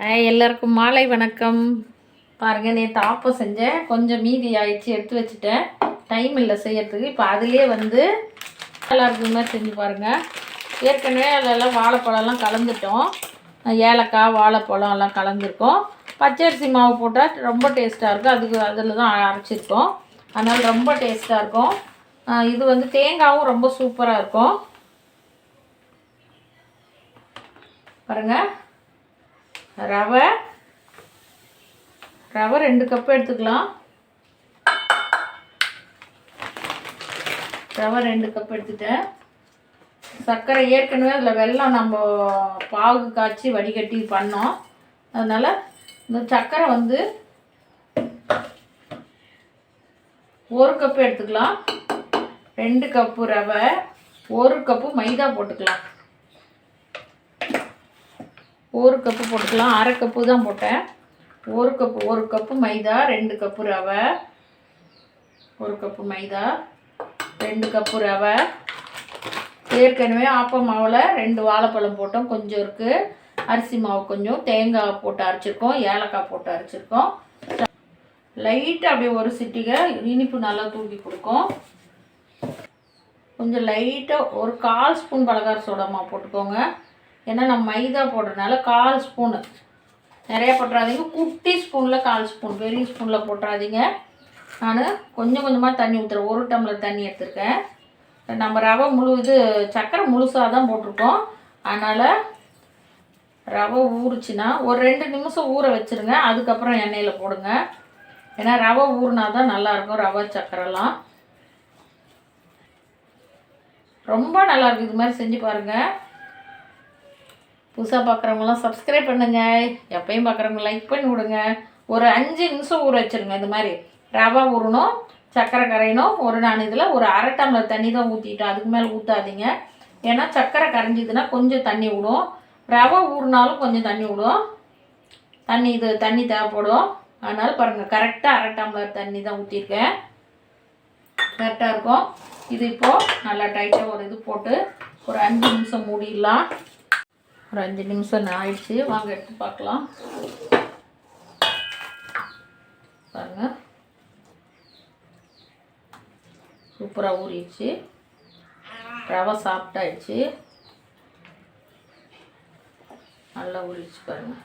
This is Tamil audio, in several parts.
ஹாய் எல்லாருக்கும் மாலை வணக்கம். பாருங்கள் நேற்று ஆப்பம் செஞ்சேன். கொஞ்சம் மீதி ஆயிடுச்சு எடுத்து வச்சுட்டேன். டைம் இல்லை செய்யறதுக்கு. இப்போ அதுலேயே வந்து நல்லா மாதிரி செஞ்சு பாருங்கள் ஏற்கனவே அதெல்லாம் வாழைப்பழம்லாம் கலந்துட்டோம். ஏலக்காய் வாழைப்பழம் எல்லாம் கலந்துருக்கோம். பச்சரிசி மாவு போட்டால் ரொம்ப டேஸ்ட்டாக இருக்கும். அதுக்கு அதில் தான் அரைச்சிருக்கோம். அதனால் ரொம்ப டேஸ்ட்டாக இருக்கும். இது வந்து தேங்காயும் ரொம்ப சூப்பராக இருக்கும். பாருங்கள் ரவை. ரவை ரெண்டு கப் எடுத்துக்கலாம். ரவை ரெண்டு கப் எடுத்துட்டேன். சர்க்கரை ஏற்கனவே அதில் வெள்ளம் நம்ம பாகு காய்ச்சி வடிகட்டி பண்ணோம். அதனால் இந்த சர்க்கரை வந்து ஒரு கப்பு எடுத்துக்கலாம். ரெண்டு கப்பு ரவை ஒரு கப்பு மைதா போட்டுக்கலாம். ஒரு கப்பு போட்டுக்கலாம். அரை கப்பு தான் போட்டேன். ஒரு கப்பு ஒரு கப்பு மைதா ரெண்டு கப்பு ரவை. ஒரு கப்பு மைதா ரெண்டு கப்பு ரவை. ஏற்கனவே ஆப்ப மாவில் ரெண்டு வாழைப்பழம் போட்டோம். கொஞ்சம் இருக்குது அரிசி மாவு கொஞ்சம். தேங்காய் போட்டு அரைச்சிருக்கோம். ஏலக்காய் போட்டு அரைச்சிருக்கோம். லைட்டாக அப்படியே ஒரு சிட்டிகை இனிப்பு நல்லா தூக்கி கொடுக்கும். கொஞ்சம் லைட்டாக ஒரு கால் ஸ்பூன் பலகார சோடாமா போட்டுக்கோங்க. ஏன்னா நம்ம மைதா போடுறதுனால கால் ஸ்பூனு நிறையா போட்டுறாதீங்க. குட்டி ஸ்பூனில் கால் ஸ்பூன் பெரிய ஸ்பூனில் போட்டுறாதீங்க. நான் கொஞ்சம் கொஞ்சமாக தண்ணி ஊற்றுறேன் ஒரு டம்ளர் தண்ணி எடுத்துருக்கேன். நம்ம ரவை முழு இது சர்க்கரை முழுசாக தான் போட்டிருக்கோம். அதனால் ரவை ஊறுச்சுன்னா ஒரு ரெண்டு நிமிஷம் ஊற வச்சுருங்க. அதுக்கப்புறம் எண்ணெயில் போடுங்க. ஏன்னா ரவை ஊறினா தான் நல்லாயிருக்கும் ரவை சக்கரைலாம். ரொம்ப நல்லாயிருக்கும் இது மாதிரி செஞ்சு பாருங்கள் புதுசாக பார்க்குறவங்களாம் சப்ஸ்கிரைப் பண்ணுங்க. எப்பயும் பார்க்குறவங்க லைக் பண்ணி விடுங்க. ஒரு அஞ்சு நிமிஷம் ஊற வச்சுருங்க. இந்த மாதிரி ரவா ஊறணும் சர்க்கரை கரையணும். ஒரு நான் இதில் ஒரு அரை டம்ளர் தண்ணி தான் ஊற்றிட்டோம் அதுக்கு மேலே ஊற்றாதீங்க ஏன்னா சர்க்கரை கரைஞ்சிதுன்னா கொஞ்சம் தண்ணி விடும். ரவை ஊறினாலும் கொஞ்சம் தண்ணி விடும். தண்ணி இது தண்ணி தேவைப்படும். அதனால் பாருங்கள் கரெக்டாக அரை டம்ளர் தண்ணி தான் ஊற்றிருக்கேன் கரெக்டாக இருக்கும். இது இப்போது நல்லா டைட்டாக ஒரு இது போட்டு ஒரு அஞ்சு நிமிஷம் மூடிடலாம். ஒரு அஞ்சு நிமிஷம் ஆயிடுச்சு. வாங்க எடுத்து பார்க்கலாம். பாருங்க. சூப்பராக ஊறிடுச்சு. ரவை சாப்பிட்டாயிடுச்சு நல்லா ஊறிடுச்சு பாருங்க.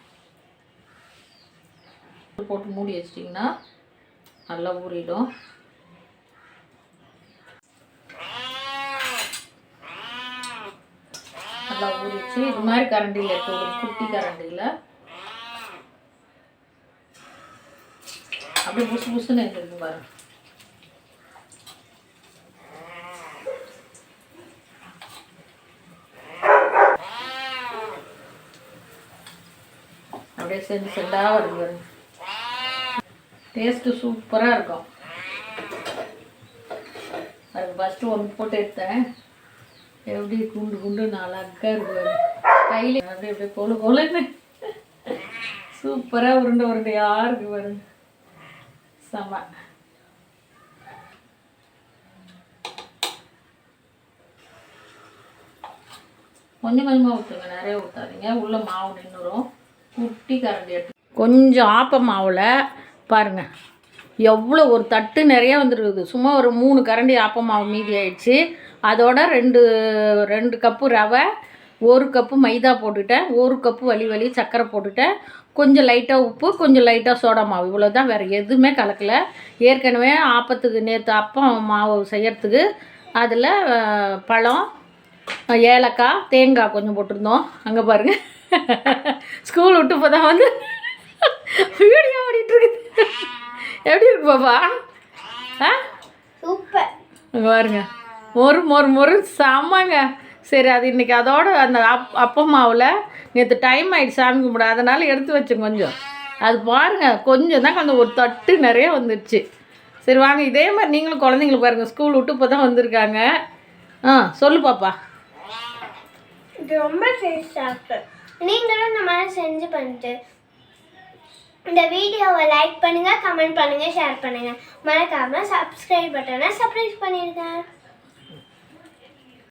போட்டு மூடி வச்சிட்டிங்கன்னா நல்லா ஊறிடும். நல்லா ஊறிச்சு. இது மாதிரி கரண்டியில் எடுத்து ஒரு குட்டி கரண்டியில் அப்படியே புசு புசுன்னு இருக்கு பாரு. அப்படியே செஞ்சு செண்டாக வருது பாருங்க டேஸ்ட்டு சூப்பராக இருக்கும். அதுக்கு ஃபஸ்ட்டு ஒன்று போட்டு எடுத்தேன். எப்படி குண்டு குண்டு அழகா இருக்கு கையில அப்படியே அப்படியே கொலு கொழுன்னு சூப்பராக உருண்டை உருண்டையா இருக்கு பாருங்க செம. கொஞ்சம் கொஞ்சமாக ஊற்றுங்க நிறைய ஊற்றாதீங்க உள்ள மாவு நின்றுடும் குட்டி கரண்டி எடுத்து கொஞ்சம் ஆப்ப மாவில் பாருங்கள் எவ்வளோ ஒரு தட்டு நிறைய வந்துருக்குது. சும்மா ஒரு மூணு கரண்டி ஆப்ப மாவு மீதி ஆயிடுச்சு. அதோட ரெண்டு ரெண்டு கப்பு ரவை ஒரு கப்பு மைதா போட்டுட்டேன். ஒரு கப்பு வலி வலி சர்க்கரை போட்டுட்டேன். கொஞ்சம் லைட்டாக உப்பு கொஞ்சம் லைட்டாக சோடா மாவு. இவ்வளோ தான் வேறு எதுவுமே கலக்கலை. ஏற்கனவே ஆப்பத்துக்கு நேற்று அப்பம் மாவு செய்யறதுக்கு அதில் பழம் ஏலக்காய் தேங்காய் கொஞ்சம் போட்டிருந்தோம். அங்கே பாருங்கள் ஸ்கூல் விட்டு இப்போ தான் வந்து வீடியோ ஓடிட்டுருக்குது எப்படி இருக்கு பாப்பா ஆ? சூப்பர். பாருங்க. மொறு மொறு மொறு செம்மங்க. சரி அது இன்னைக்கு அதோட அந்த அப் அப்ப மாவில் நேற்று டைம் ஆயிடுச்சு சாமி கும்பிட. அதனால் எடுத்து வச்சேன் கொஞ்சம். அது பாருங்க கொஞ்சம் தான் கொஞ்சம் ஒரு தட்டு நிறைய வந்துடுச்சு சரி வாங்க. இதே மாதிரி நீங்களும் குழந்தைங்களுக்கு பாருங்க. ஸ்கூல் விட்டு இப்போ தான் வந்திருக்காங்க. ஆ சொல்லு பாப்பா. இது ரொம்ப டேஸ்டாக நீங்களும் இந்த மாதிரி செஞ்சு பண்ணிட்டு இந்த வீடியோவை லைக் பண்ணுங்கள் கமெண்ட் பண்ணுங்கள் ஷேர் பண்ணுங்கள் மறக்காமல் சப்ஸ்கிரைப் பட்டனை சப்ஸ்கிரைப் பண்ணிடுங்க